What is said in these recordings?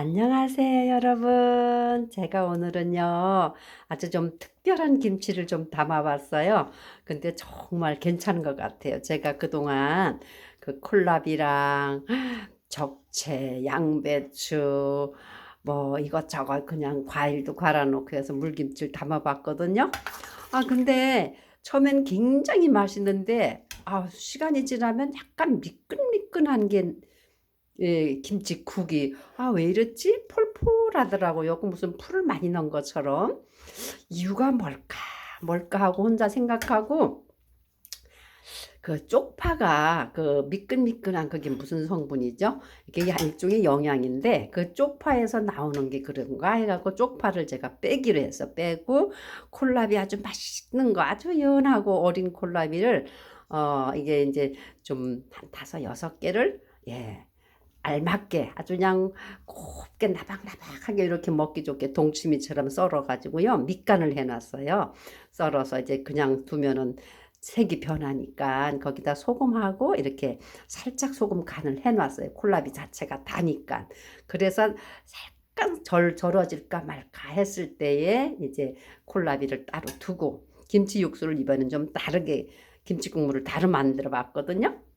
안녕하세요, 여러분. 제가 오늘은요, 아주 좀 특별한 김치를 좀 담아봤어요. 근데 정말 괜찮은 것 같아요. 제가 그동안 그 콜라비랑 적채, 양배추, 뭐 이것저것 그냥 과일도 갈아놓고 해서 물김치를 담아봤거든요. 아, 근데 처음엔 굉장히 맛있는데, 아, 시간이 지나면 약간 미끈미끈한 게 예, 김치국이 아 왜 이랬지? 폴폴하더라고요. 그 무슨 풀을 많이 넣은 것처럼 이유가 뭘까? 뭘까 하고 혼자 생각하고 그 쪽파가 그 미끈미끈한 그게 무슨 성분이죠? 이게 일종의 영양인데 그 쪽파에서 나오는 게 그런가 해갖고 쪽파를 제가 빼기로 해서 빼고 콜라비 아주 맛있는 거 아주 연하고 어린 콜라비를 어 이게 이제 좀 한 다섯 여섯 개를 예 알맞게 아주 그냥 곱게 나박나박하게 이렇게 먹기 좋게 동치미처럼 썰어가지고요 밑간을 해놨어요. 썰어서 이제 그냥 두면은 색이 변하니까 거기다 소금하고 이렇게 살짝 소금 간을 해놨어요. 콜라비 자체가 다니까. 그래서 약간 절 절어질까 말까 했을 때에 이제 콜라비를 따로 두고 김치 육수를 이번엔 좀 다르게 김치 국물을 다르 만들어 봤거든요.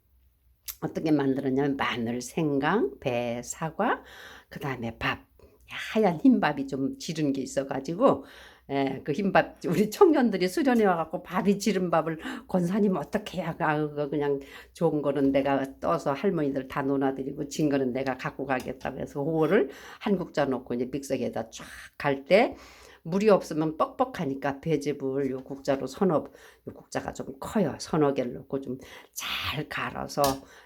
어떻게 만들었냐면 마늘, 생강, 배, 사과, 그 다음에 밥. 하얀 흰밥이 좀 지른 게 있어가지고 예, 그 흰밥 우리 청년들이 수련회 와갖고 밥이 지른 밥을 권사님 어떻게 해야 그거 그냥 좋은 거는 내가 떠서 할머니들 다 논아드리고 진 거는 내가 갖고 가겠다고 해서 그거를 한 국자 놓고 이제 믹서기에다 쫙 갈 때 물이 없으면 뻑뻑하니까 배즙을 요 국자로 서너 요 국자가 좀 커요. 서너 개를 넣고 좀 잘 갈아서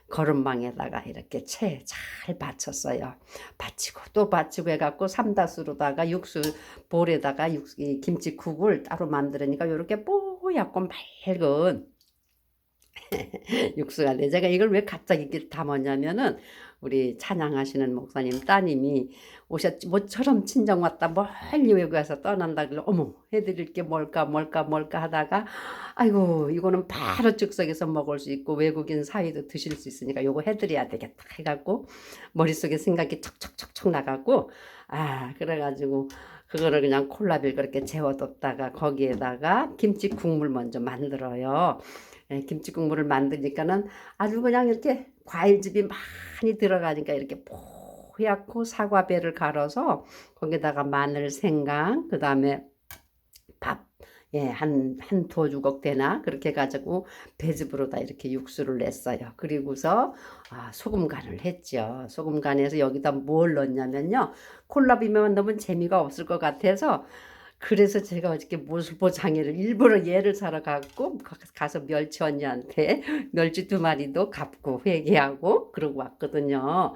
거름망에다가 이렇게 채 잘 받쳤어요. 받치고 또 받치고 해갖고 삼다스로다가 육수 볼에다가 육수, 이 김치국을 따로 만들으니까 이렇게 뽀얗고 맑은 육수가 돼. 제가 이걸 왜 갑자기 담았냐면은 우리 찬양하시는 목사님 따님이 오셨지 모처럼 친정 왔다 멀리 외국에 서 떠난다 그래 어머 해드릴 게 뭘까 뭘까 뭘까 하다가 아이고 이거는 바로 즉석에서 먹을 수 있고 외국인 사이도 드실 수 있으니까 요거 해드려야 되겠다 해갖고 머릿속에 생각이 척척척척 나가고 아 그래가지고 그거를 그냥 콜라비를 그렇게 재워뒀다가 거기에다가 김치 국물 먼저 만들어요. 예, 김치 국물을 만드니까는 아주 그냥 이렇게 과일즙이 많이 들어가니까 이렇게 뽀얗고 사과배를 갈아서 거기다가 마늘, 생강, 그 다음에 밥, 예, 한, 한 두어 주걱 되나? 그렇게 해가지고 배즙으로다 이렇게 육수를 냈어요. 그리고서, 아, 소금 간을 했죠. 소금 간에서 여기다 뭘 넣냐면요. 콜라비만 넣으면 재미가 없을 것 같아서 그래서 제가 어저께 모슬포 장애를 일부러 얘를 사러 갔고 가서 멸치 언니한테 멸치 두 마리도 갚고 회개하고 그러고 왔거든요.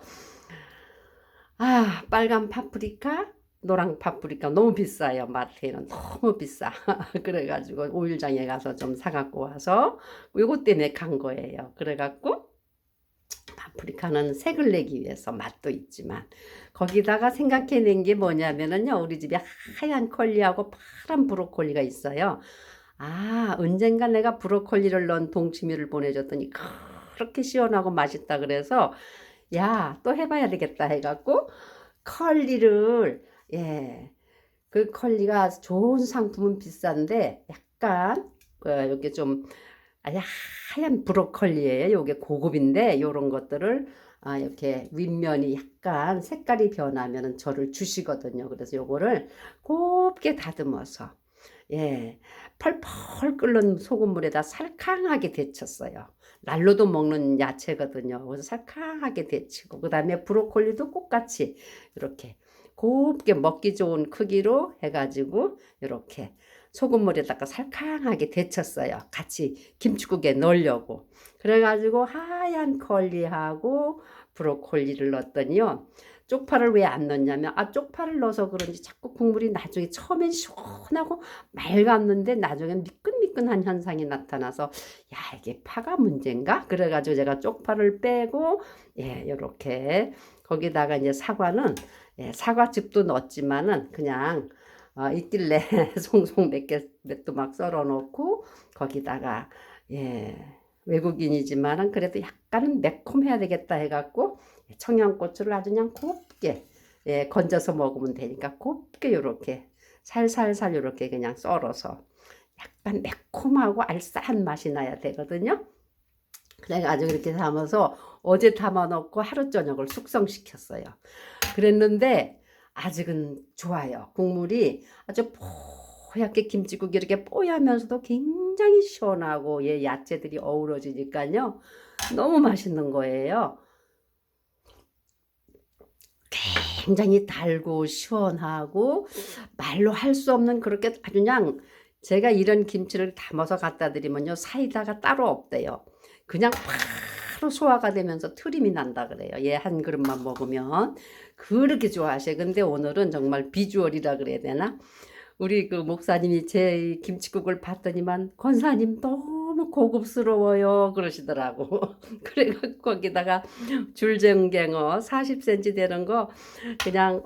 아 빨간 파프리카 노랑 파프리카 너무 비싸요 마트에는. 너무 비싸. 그래가지고 오일장에 가서 좀 사갖고 와서 요것 때문에 간 거예요. 그래갖고 파프리카는 색을 내기 위해서 맛도 있지만 거기다가 생각해낸 게 뭐냐면은요 우리 집에 하얀 컬리하고 파란 브로콜리가 있어요. 아 언젠가 내가 브로콜리를 넣은 동치미를 보내줬더니 그렇게 시원하고 맛있다 그래서 야 또 해봐야 되겠다 해갖고 컬리를 예 그 컬리가 좋은 상품은 비싼데 약간 그 여기 좀 아니 하얀 브로콜리예요. 요게 고급인데 요런 것들을 아, 이렇게 윗면이 약간 색깔이 변하면은 저를 주시거든요. 그래서 요거를 곱게 다듬어서 예, 펄펄 끓는 소금물에다 살캉하게 데쳤어요. 날로도 먹는 야채거든요. 그래서 살캉하게 데치고 그 다음에 브로콜리도 똑같이 이렇게 곱게 먹기 좋은 크기로 해가지고 이렇게 소금물에다가 살캉하게 데쳤어요. 같이 김치국에 넣으려고. 그래가지고 하얀 컬리하고 브로콜리를 넣었더니요. 쪽파를 왜 안 넣냐면 아 쪽파를 넣어서 그런지 자꾸 국물이 나중에 처음엔 시원하고 맑았는데 나중엔 미끈미끈한 현상이 나타나서 야 이게 파가 문제인가 그래가지고 제가 쪽파를 빼고 예 이렇게 거기다가 이제 사과는 예, 사과즙도 넣었지만은 그냥 어, 있길래 송송 몇 개, 몇도 막 썰어 놓고 거기다가 예, 외국인이지만은 그래도 약간은 매콤해야 되겠다 해갖고 청양고추를 아주 그냥 곱게 예, 건져서 먹으면 되니까 곱게 요렇게 살살살 요렇게 그냥 썰어서 약간 매콤하고 알싸한 맛이 나야 되거든요. 그래가지고 이렇게 담아서 어제 담아 놓고 하루 저녁을 숙성시켰어요. 그랬는데 아직은 좋아요. 국물이 아주 뽀얗게 김치국이 이렇게 뽀얗면서도 굉장히 시원하고 예, 야채들이 어우러지니까요. 너무 맛있는 거예요. 굉장히 달고 시원하고 말로 할 수 없는 그렇게 그냥 제가 이런 김치를 담아서 갖다 드리면요 사이다가 따로 없대요. 그냥 바로 소화가 되면서 트림이 난다 그래요. 얘 한 그릇만 먹으면 그렇게 좋아하셔. 근데 오늘은 정말 비주얼이라 그래야 되나? 우리 그 목사님이 제 김치국을 봤더니만 권사님 너무 고급스러워요 그러시더라고. 그래갖고 거기다가 줄정갱어 40cm 되는 거 그냥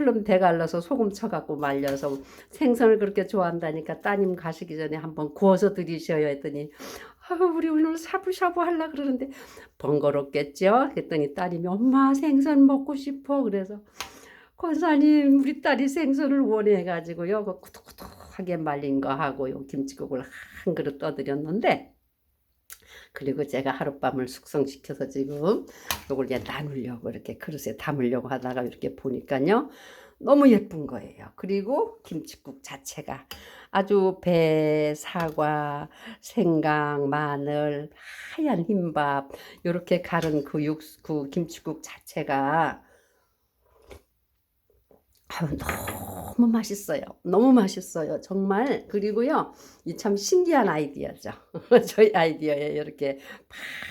얼른 대갈라서 소금 쳐갖고 말려서 생선을 그렇게 좋아한다니까 따님 가시기 전에 한번 구워서 드리셔요 했더니 아 우리 오늘 샤브샤브 하려 그러는데 번거롭겠죠? 했더니 딸님이 엄마 생선 먹고 싶어 그래서 권사님 우리 딸이 생선을 원해 가지고요 그 꾸덕꾸덕하게 말린 거 하고 요 김치국을 한 그릇 떠드렸는데 그리고 제가 하룻밤을 숙성시켜서 지금 요걸 이제 나누려고 이렇게 그릇에 담으려고 하다가 이렇게 보니까요 너무 예쁜 거예요. 그리고 김치국 자체가 아주 배, 사과, 생강, 마늘, 하얀 흰밥 이렇게 갈은 그 육수, 그 김치국 자체가 아유, 너무 맛있어요. 너무 맛있어요. 정말. 그리고요, 이 참 신기한 아이디어죠. 저희 아이디어에 이렇게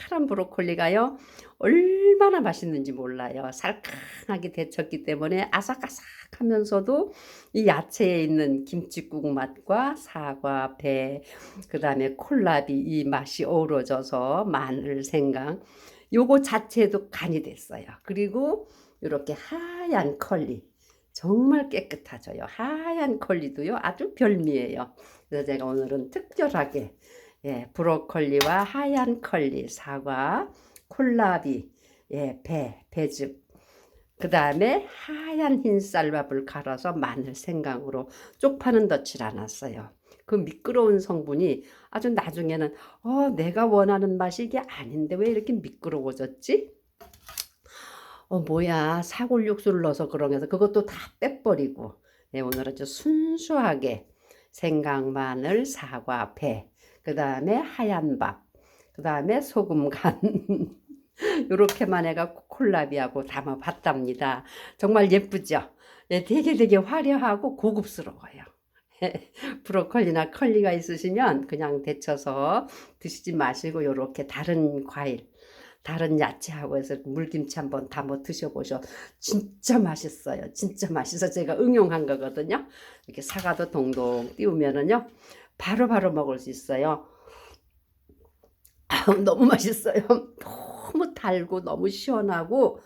파란 브로콜리가요, 얼마나 맛있는지 몰라요. 살캉하게 데쳤기 때문에 아삭아삭하면서도 이 야채에 있는 김치국 맛과 사과, 배, 그 다음에 콜라비 이 맛이 어우러져서 마늘, 생강, 요거 자체도 간이 됐어요. 그리고 이렇게 하얀 컬리. 정말 깨끗하죠요. 하얀 컬리도요. 아주 별미예요. 그래서 제가 오늘은 특별하게 예, 브로콜리와 하얀 컬리, 사과, 콜라비, 예, 배, 배즙, 그 다음에 하얀 흰 쌀밥을 갈아서 마늘 생강으로 쪽파는 넣질 않았어요. 그 미끄러운 성분이 아주 나중에는 어, 내가 원하는 맛이 이게 아닌데 왜 이렇게 미끄러워졌지? 어 뭐야 사골 육수를 넣어서 그런 게서 그것도 다 빼버리고 네, 오늘은 아주 순수하게 생강, 마늘, 사과, 배, 그 다음에 하얀 밥, 그 다음에 소금 간 요렇게만 해갖고 콜라비하고 담아봤답니다. 정말 예쁘죠? 네, 되게 되게 화려하고 고급스러워요. 브로콜리나 컬리가 있으시면 그냥 데쳐서 드시지 마시고 요렇게 다른 과일 다른 야채하고 해서 물김치 한번 담아 드셔보셔. 진짜 맛있어요. 진짜 맛있어. 제가 응용한 거거든요. 이렇게 사과도 동동 띄우면은요. 바로바로 먹을 수 있어요. 너무 맛있어요. 너무 달고 너무 시원하고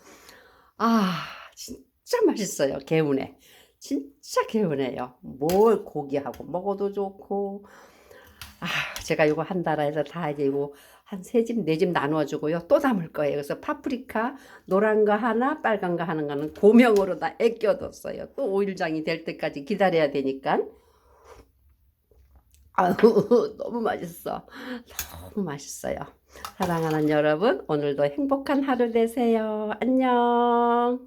아 진짜 맛있어요. 개운해. 진짜 개운해요. 뭘 고기하고 먹어도 좋고 아 제가 이거 한 달에서 다 이제 이거 한 세 집, 네 집 나누어주고요. 또 담을 거예요. 그래서 파프리카, 노란 거 하나, 빨간 거 하는 거는 고명으로 다 애껴뒀어요. 또 오일장이 될 때까지 기다려야 되니까. 아우, 너무 맛있어. 너무 맛있어요. 사랑하는 여러분, 오늘도 행복한 하루 되세요. 안녕.